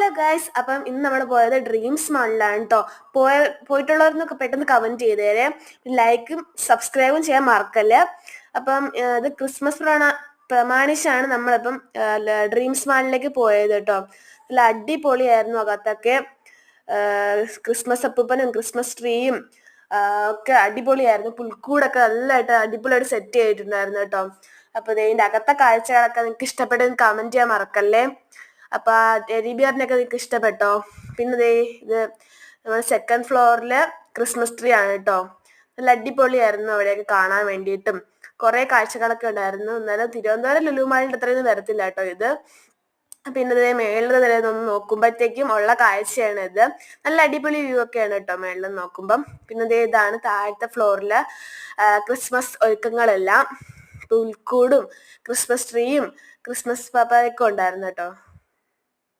Hello guys അപ്പം ഇന്ന് നമ്മൾ പോയത് ഡ്രീംസ് മാളിലാണ് കേട്ടോ പോയ പോയിട്ടുള്ളവർന്നൊക്കെ പെട്ടെന്ന് കമന്റ് ചെയ്തേരെ. ലൈക്കും സബ്സ്ക്രൈബും ചെയ്യാൻ മറക്കല്ലേ. അപ്പം ഇത് ക്രിസ്മസ് പ്രണ പ്രമാണിച്ചാണ് നമ്മളിപ്പം ഡ്രീംസ് മാളിലേക്ക് പോയത് കേട്ടോ നല്ല അടിപൊളിയായിരുന്നു അകത്തൊക്കെ. ക്രിസ്മസ് അപ്പൂപ്പനും ക്രിസ്മസ് ട്രീയും ഒക്കെ അടിപൊളിയായിരുന്നു. പുൽക്കൂടൊക്കെ നല്ലതായിട്ട് അടിപൊളിയായിട്ട് സെറ്റ് ചെയ്തിട്ടുണ്ടായിരുന്നു കേട്ടോ അപ്പൊ ദേ ഇതിന്റെ അകത്തെ കാഴ്ചകളൊക്കെ നിങ്ങൾക്ക് ഇഷ്ടപ്പെട്ടെന്ന് കമന്റ് ചെയ്യാൻ മറക്കല്ലേ. അപ്പൊ ടെഡി ബിയറിനൊക്കെ നിങ്ങൾക്ക് ഇഷ്ടപ്പെട്ടോ? പിന്നെ ദേ ഇത് നമ്മുടെ സെക്കൻഡ് ഫ്ലോറിൽ ക്രിസ്മസ് ട്രീ ആണ് കേട്ടോ നല്ല അടിപൊളിയായിരുന്നു അവിടെയൊക്കെ കാണാൻ വേണ്ടിയിട്ടും. കുറെ കാഴ്ചകളൊക്കെ ഉണ്ടായിരുന്നു. എന്നാലും തിരുവനന്തപുരം ലുലുമാലിന്റെ അത്രയൊന്നും വരത്തില്ല കേട്ടോ ഇത്. പിന്നെ ഇതേ മേളിൽ നിന്ന് നോക്കുമ്പോഴത്തേക്കും ഉള്ള കാഴ്ചയാണ് ഇത്. നല്ല അടിപൊളി വ്യൂ ഒക്കെയാണ് കേട്ടോ മേളിൽ നോക്കുമ്പം. പിന്നെ ഇതേ ഇതാണ് താഴത്തെ ഫ്ലോറിൽ ക്രിസ്മസ് ഒരുക്കങ്ങളെല്ലാം. പുൽക്കൂടും ക്രിസ്മസ് ട്രീയും ക്രിസ്മസ് പാപ്പയൊക്കെ ഉണ്ടായിരുന്നു കേട്ടോ